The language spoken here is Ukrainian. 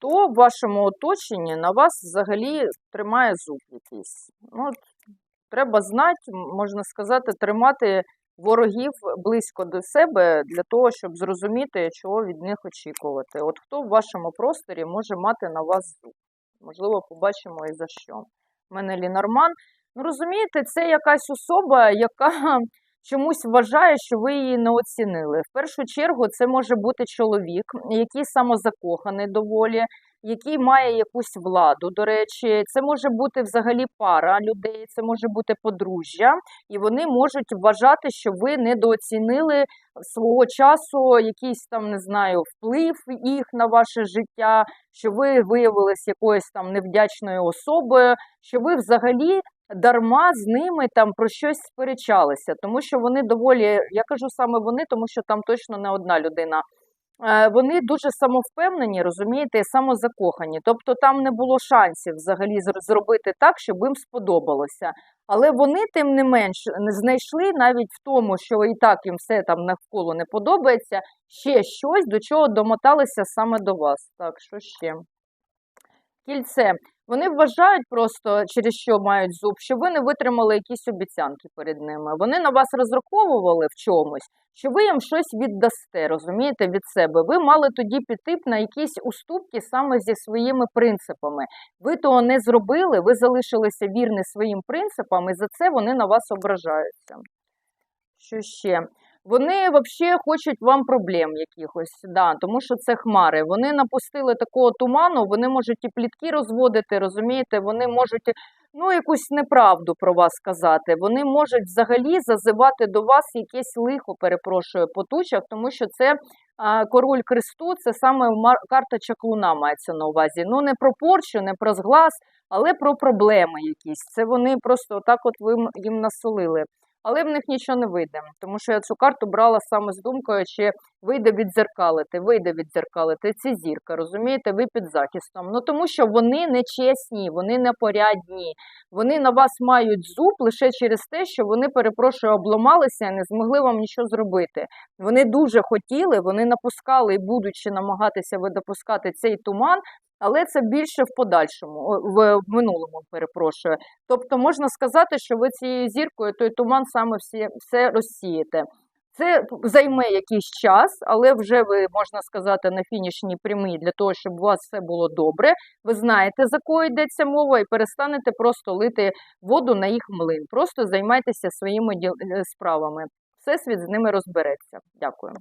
Хто в вашому оточенні на вас взагалі тримає зуб якийсь? Ну, от, треба знати, можна сказати, тримати ворогів близько до себе для того, щоб зрозуміти, чого від них очікувати. От хто в вашому просторі може мати на вас зуб? Можливо, побачимо і за що. У мене Лінорман. Ну, розумієте, це якась особа, яка чомусь вважає, що ви її не оцінили. В першу чергу, це може бути чоловік, який самозакоханий доволі, який має якусь владу. До речі, це може бути взагалі пара людей, це може бути подружжя, і вони можуть вважати, що ви недооцінили свого часу якийсь там, не знаю, вплив їх на ваше життя, що ви виявились якоюсь там невдячною особою, що ви взагалі дарма з ними там про щось сперечалися, тому що вони доволі, я кажу саме вони, тому що там точно не одна людина. Е, Вони дуже самовпевнені, розумієте, і самозакохані. Тобто там не було шансів взагалі зробити так, щоб їм сподобалося. Але вони, тим не менш, не знайшли навіть в тому, що і так їм все там навколо не подобається, ще щось, до чого домоталися саме до вас. Так, що ще? Кільце. Вони вважають просто, через що мають зуб, що ви не витримали якісь обіцянки перед ними. Вони на вас розраховували в чомусь, що ви їм щось віддасте, розумієте, від себе. Ви мали тоді піти на якісь уступки саме зі своїми принципами. Ви того не зробили, ви залишилися вірні своїм принципам, і за це вони на вас ображаються. Що ще? Вони взагалі хочуть вам проблем якихось, да, тому що це хмари. Вони напустили такого туману, вони можуть і плітки розводити, розумієте, вони можуть ну, якусь неправду про вас сказати. Вони можуть взагалі зазивати до вас якесь лихо, перепрошую, по тучах, тому що це а, король кресту, це саме карта чаклуна мається на увазі. Ну, не про порчу, не про зглаз, але про проблеми якісь. Це вони просто отак от ви їм насолили. Але в них нічого не вийде, тому що я цю карту брала саме з думкою, чи вийде віддзеркалити, вийде віддзеркалити. Це зірка, розумієте, ви під захистом. Ну тому що вони не чесні, вони не порядні. Вони на вас мають зуб лише через те, що вони, перепрошую, обламалися і не змогли вам нічого зробити. Вони дуже хотіли, вони напускали і будуть ще намагатися ви допускати цей туман. Але це більше в подальшому, в, минулому, перепрошую. Тобто можна сказати, що ви цією зіркою той туман саме всі, все розсієте. Це займе якийсь час, але вже ви, можна сказати, на фінішній прямій для того, щоб у вас все було добре. Ви знаєте, за кого йдеться мова, і перестанете просто лити воду на їх млин. Просто займайтеся своїми е, справами. Всесвіт з ними розбереться. Дякую.